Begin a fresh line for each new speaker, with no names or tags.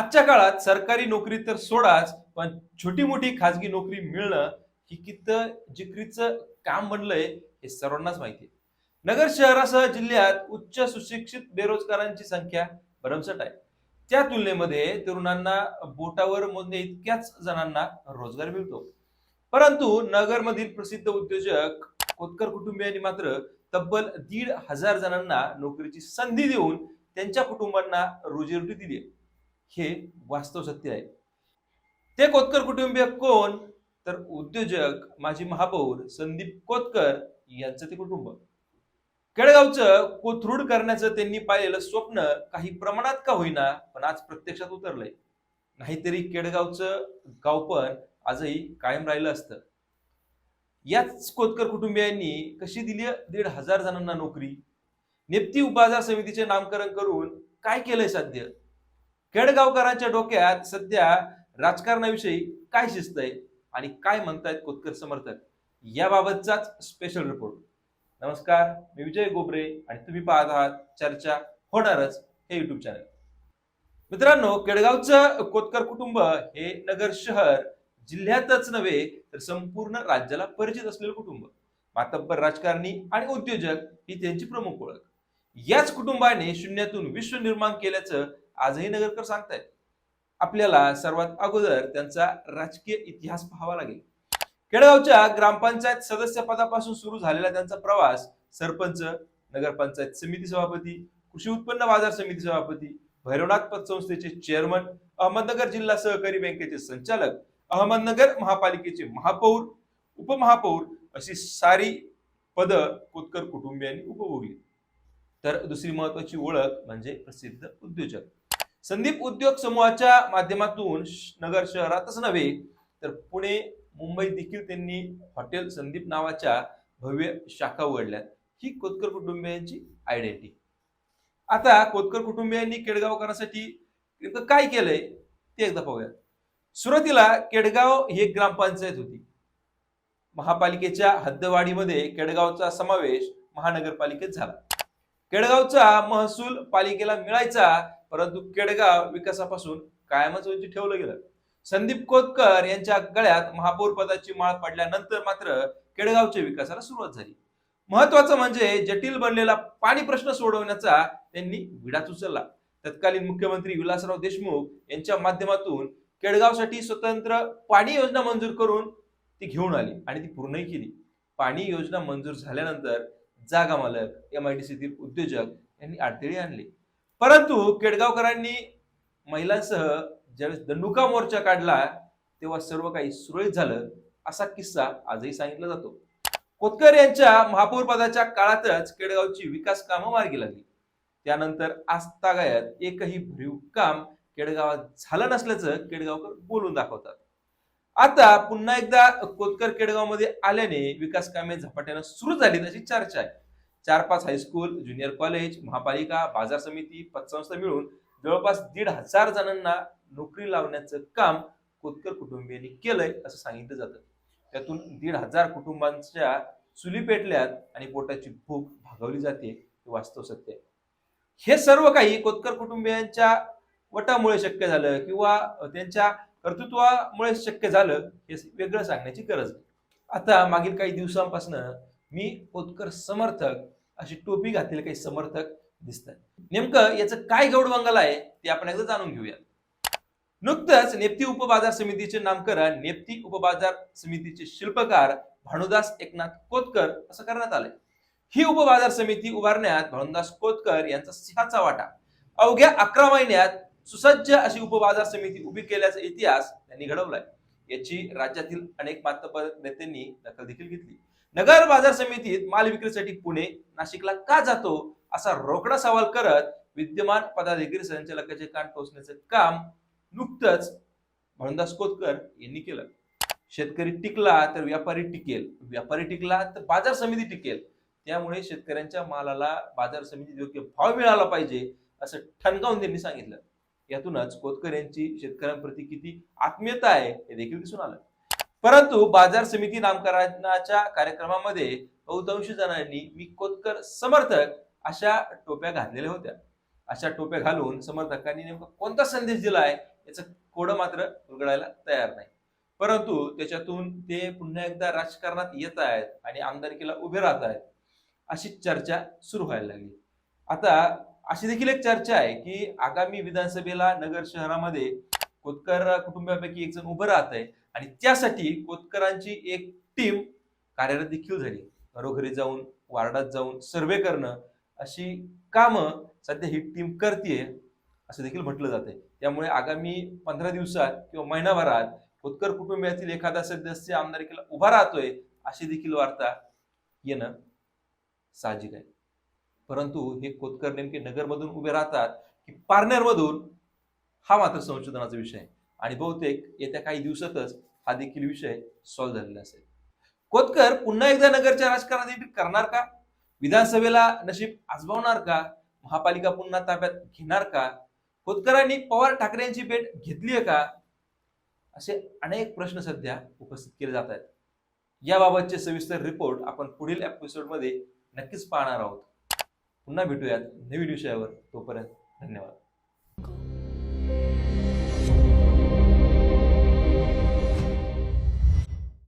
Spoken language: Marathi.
आजच्या काळात सरकारी नोकरी तर सोडाच पण छोटी मोठी खाजगी नोकरी मिळणं ही कित जिकरीचं काम बनलंय हे सर्वांनाच माहिती आहे. नगर शहरासह जिल्ह्यात उच्च सुशिक्षित बेरोजगारांची संख्या भरमसट आहे. त्या तुलनेमध्ये तरुणांना बोटावर मोजणे इतक्याच जणांना रोजगार मिळतो. परंतु नगरमधील प्रसिद्ध उद्योजक कोतकर कुटुंबियांनी मात्र तब्बल दीड हजार जणांना नोकरीची संधी देऊन त्यांच्या कुटुंबांना रोजीरोटी दिली आहे. हे वास्तव सत्य आहे. ते कोतकर कुटुंबीय कोण? तर उद्योजक माजी महापौर संदीप कोतकर यांचं ते कुटुंब. केळगावचं कोथरूड करण्याचं त्यांनी पाहिलेलं स्वप्न काही प्रमाणात का होईना पण आज प्रत्यक्षात उतरलंय. नाहीतरी केडगावचं गाव पण आजही कायम राहिलं असतं. याच कोतकर कुटुंबियांनी कशी दिली दीड हजार जणांना नोकरी? नेप्ती उपबाजार समितीचे नामकरण करून काय केलंय साध्य? केडगावकरांच्या डोक्यात सध्या राजकारणाविषयी काय शिस्त आहे आणि काय म्हणतायत कोतकर समर्थक? याबाबतचाच स्पेशल रिपोर्ट नमस्कार मी विजय गोबरे आणि तुम्ही पाहत आहात चर्चा होणारच हे युट्यूब चॅनल मित्रांनो केडगावचं कोतकर कुटुंब हे नगर शहर जिल्ह्यातच नव्हे तर संपूर्ण राज्याला परिचित असलेलं कुटुंब. मातब्बर राजकारणी आणि उद्योजक ही त्यांची प्रमुख ओळख. याच कुटुंबाने शून्यातून विश्व निर्माण केल्याचं आजही नगरकर सांगतायत आपल्याला सर्वात अगोदर त्यांचा राजकीय इतिहास पाहावा लागेल. केळगावच्या ग्रामपंचायत सदस्य पदापासून सुरू झालेला त्यांचा प्रवास सरपंच नगरपंचायत समिती सभापती कृषी उत्पन्न बाजार समिती सभापती भैरवनाथ पतसंस्थेचे चेअरमन अहमदनगर जिल्हा सहकारी बँकेचे संचालक अहमदनगर महापालिकेचे महापौर उपमहापौर अशी सारी पद कोतकर कुटुंबियांनी उपभोगली. तर दुसरी महत्वाची ओळख म्हणजे प्रसिद्ध उद्योजक. संदीप उद्योग समूहाच्या माध्यमातून श- नगर शहरातच नव्हे तर पुणे मुंबई देखील त्यांनी हॉटेल संदीप नावाच्या भव्य शाखा उघडल्यात. ही कोतकर कुटुंबियांची आयडेंटिटी आता कोतकर कुटुंबियांनी केडगावकरांसाठी नेमकं काय केलंय ते एकदा पाहूयात. सुरुवातीला केडगाव ही एक ग्रामपंचायत होती. महापालिकेच्या हद्दवाढीमध्ये केडगावचा समावेश महानगरपालिकेत झाला. केडगावचा महसूल पालिकेला मिळायचा परंतु केडगाव विकासापासून कायमच वंचित ठेवलं गेलं. संदीप कोतकर यांच्या गळ्यात महापौर पदाची माळ पडल्यानंतर मात्र केडगावच्या विकासाला सुरुवात झाली. महत्वाचं म्हणजे जटिल बनलेला पाणी प्रश्न सोडवण्याचा त्यांनी विडाच उचलला तत्कालीन मुख्यमंत्री विलासराव देशमुख यांच्या माध्यमातून केडगावसाठी स्वतंत्र पाणी योजना मंजूर करून ती घेऊन आली आणि ती पूर्णही केली. पाणी योजना मंजूर झाल्यानंतर जागा मालक एम आय डी सीतील उद्योजक यांनी अडथळे आणले. परंतु केडगावकरांनी महिलांसह ज्यावेळेस दंडुका मोर्चा काढला तेव्हा सर्व काही सुरळीत झालं असा किस्सा आजही सांगितला जातो. कोतकर यांच्या महापौर पदाच्या काळातच केडगावची विकास कामं मार्गी लागली. त्यानंतर आजतागायत एकही भरीव काम केडगावात झालं नसल्याचं केडगावकर बोलून दाखवतात. आता पुन्हा एकदा कोतकर केडगावमध्ये आल्याने विकास कामे झपाट्यानं सुरू झाली अशी चर्चा आहे. चार पाच हायस्कूल ज्युनियर कॉलेज महापालिका बाजार समिती पतसंस्था मिळून जवळपास दीड हजार जणांना नोकरी लावण्याचं काम कोतकर कुटुंबियांनी केलंय असं सांगितलं जातं. त्यातून दीड हजार कुटुंबांच्या चुली पेटल्यात आणि पोटाची भूक भागवली जाते हे वास्तव सत्य आहे. हे सर्व काही कोतकर कुटुंबियांच्या वटामुळे शक्य झालं किंवा त्यांच्या कर्तृत्वामुळे शक्य झालं हे वेगळं सांगण्याची गरज नाही. आता मागील काही दिवसांपासून मी खोतकर समर्थक अशी टोपी घातलेले काही समर्थक दिसतात. नेमकं याचं काय गौडबंगाल आहे ते आपण एकदा जाणून घेऊया. नुकतंच नेप्ती उपबाजार समितीचे नामकरण नेप्ती उपबाजार समितीचे शिल्पकार भानुदास एकनाथ कोतकर असं करण्यात आलंय. ही उपबाजार समिती उभारण्यात भानुदास कोतकर यांचा सिंहाचा वाटा. अवघ्या अकरा महिन्यात सुसज्ज अशी उपबाजार समिती उभी केल्याचा इतिहास त्यांनी घडवलाय. याची राज्यातील अनेक मातपद नेत्यांनी दखल देखील घेतली. नगर बाजार समितीत माल विक्रीसाठी पुणे नाशिकला का जातो असा रोकडा सवाल करत विद्यमान पदाधिकारी संचालकाचे कान टोचण्याचं काम नुकतंच म्हणदास कोतकर यांनी केलं. शेतकरी टिकला तर व्यापारी टिकेल. व्यापारी टिकला तर बाजार समिती टिकेल. त्यामुळे शेतकऱ्यांच्या मालाला बाजार समितीत योग्य भाव मिळाला पाहिजे असं ठणकावून त्यांनी सांगितलं. यातूनच कोतकर यांची शेतकऱ्यांप्रती किती आत्मीयता आहे हे देखील दिसून आलं. परंतु बाजार समिती नामकरणाच्या कार्यक्रमामध्ये बहुतांशी जणांनी मी कोतकर समर्थक अशा टोप्या घातलेल्या होत्या. अशा टोप्या घालून समर्थकांनी नेमका कोणता संदेश दिलाय याचं कोडं मात्र उलगडायला तयार नाही. परंतु त्याच्यातून ते पुन्हा एकदा राजकारणात येत आहेत आणि आमदारकीला उभे राहत आहेत अशी चर्चा सुरू व्हायला लागली. आता अशी देखील एक चर्चा आहे की आगामी विधानसभेला नगर शहरामध्ये कोतकर कुटुंबापैकी एक जण उभं राहत आहे आणि त्यासाठी कोतकरांची एक टीम कार्यरत देखील झाली. घरोघरी जाऊन वार्डात जाऊन सर्वे करणं अशी कामं सध्या ही टीम करते असं देखील म्हटलं जाते त्यामुळे आगामी पंधरा दिवसात किंवा महिनाभरात खोतकर कुटुंबातील एखादा सदस्य आमदारकीला उभा राहतोय अशी देखील वार्ता येणं साहजिक आहे. परंतु हे खोतकर नेमके नगरमधून उभे राहतात की पारनेरमधून हा मात्र संशोधनाचा विषय. आहे आणि बहुतेक येत्या काही दिवसातच हा देखील विषय सॉल्व्ह झालेला असेल. कोतकर पुन्हा एकदा नगरच्या राजकारणात एंट्री करणार का? विधानसभेला नशीब आजमावणार का? महापालिका पुन्हा ताब्यात घेणार का? खोतकरांनी पवार ठाकरेंची भेट घेतली आहे का? असे अनेक प्रश्न सध्या उपस्थित केले जात आहेत. याबाबतचे सविस्तर रिपोर्ट आपण पुढील एपिसोडमध्ये नक्कीच पाहणार आहोत. पुन्हा भेटूयात नवीन विषयावर. तोपर्यंत धन्यवाद.